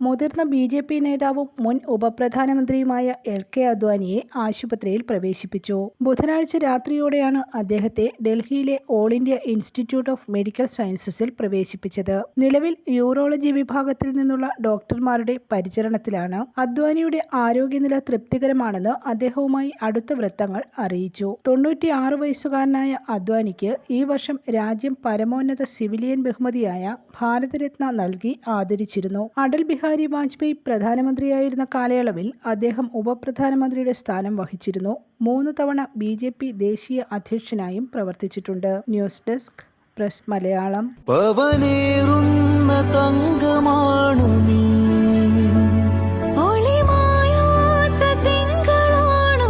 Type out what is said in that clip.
മുതിർന്ന B J P നേതാവും മുൻ ഉപപ്രധാനമന്ത്രിയുമായ എൽ കെ അദ്വാനിയെ ആശുപത്രിയിൽ പ്രവേശിപ്പിച്ചു. ബുധനാഴ്ച രാത്രിയോടെയാണ് അദ്ദേഹത്തെ ഡൽഹിയിലെ All India Institute of Medical സയൻസസിൽ പ്രവേശിപ്പിച്ചത്. നിലവിൽ യൂറോളജി വിഭാഗത്തിൽ നിന്നുള്ള ഡോക്ടർമാരുടെ പരിചരണത്തിലാണ് അദ്വാനിയുടെ ആരോഗ്യനില തൃപ്തികരമാണെന്ന് അദ്ദേഹവുമായി അടുത്ത വൃത്തങ്ങൾ അറിയിച്ചു. തൊണ്ണൂറ്റിയാറ് വയസ്സുകാരനായ അദ്വാനിക്ക് ഈ വർഷം രാജ്യം പരമോന്നത സിവിലിയൻ ബഹുമതിയായ ഭാരതരത്ന നൽകി ആദരിച്ചിരുന്നു. അടൽ ബിഹാരി വാജ്പേയി പ്രധാനമന്ത്രിയായിരുന്ന കാലയളവിൽ അദ്ദേഹം ഉപപ്രധാനമന്ത്രിയുടെ സ്ഥാനം വഹിച്ചിരുന്നു. മൂന്ന് തവണ ബി ജെ പി ദേശീയ അധ്യക്ഷനായും പ്രവർത്തിച്ചിട്ടുണ്ട്. News desk Press Malayalam. തങ്കമാണു നീ. ഒളിമായാത്ത തിങ്കളാണു